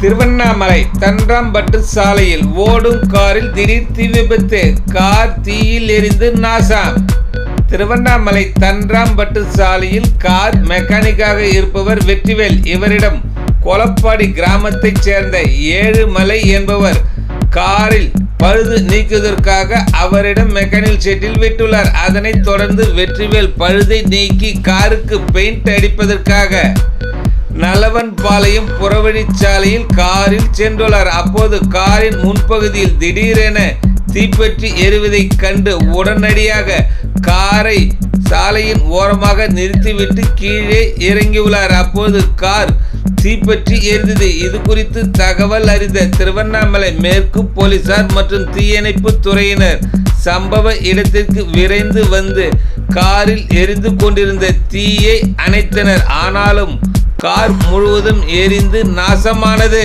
திருவண்ணாமலை தன்றாம்பட்டு சாலையில் ஓடும் காரில் திடீர் தீ விபத்து. கார் தீயில் எரிந்து நாசம். திருவண்ணாமலை தன்றாம்பட்டு சாலையில் கார் மெக்கானிக்காக இருப்பவர் வெற்றிவேல். இவரிடம் கொலப்பாடி கிராமத்தைச் சேர்ந்த ஏழுமலை என்பவர் காரில் பழுது நீக்குவதற்காக அவரிடம் மெக்கானிக் ஷெட்டில் விட்டுள்ளார். அதனைத் தொடர்ந்து வெற்றிவேல் பழுதை நீக்கி காருக்கு பெயிண்ட் அடிப்பதற்காக நலவன் பாளையம் புறவழிச்சாலையில் காரில் சென்றுள்ளார். அப்போது காரின் முன்பகுதியில் திடீரென தீப்பற்றி எரிவதைக் கண்டு உடனடியாக காரை சாலையின் ஓரமாக நிறுத்திவிட்டு கீழே இறங்கியுள்ளார். அப்போது கார் தீப்பற்றி எரிந்தது. இது குறித்து தகவல் அறிந்த திருவண்ணாமலை மேற்கு போலீசார் மற்றும் தீயணைப்பு துறையினர் சம்பவ இடத்திற்கு விரைந்து வந்து காரில் எரிந்து கொண்டிருந்த தீயை அணைத்தனர். ஆனாலும் கார் முழுவதும் எரிந்து நாசமானது.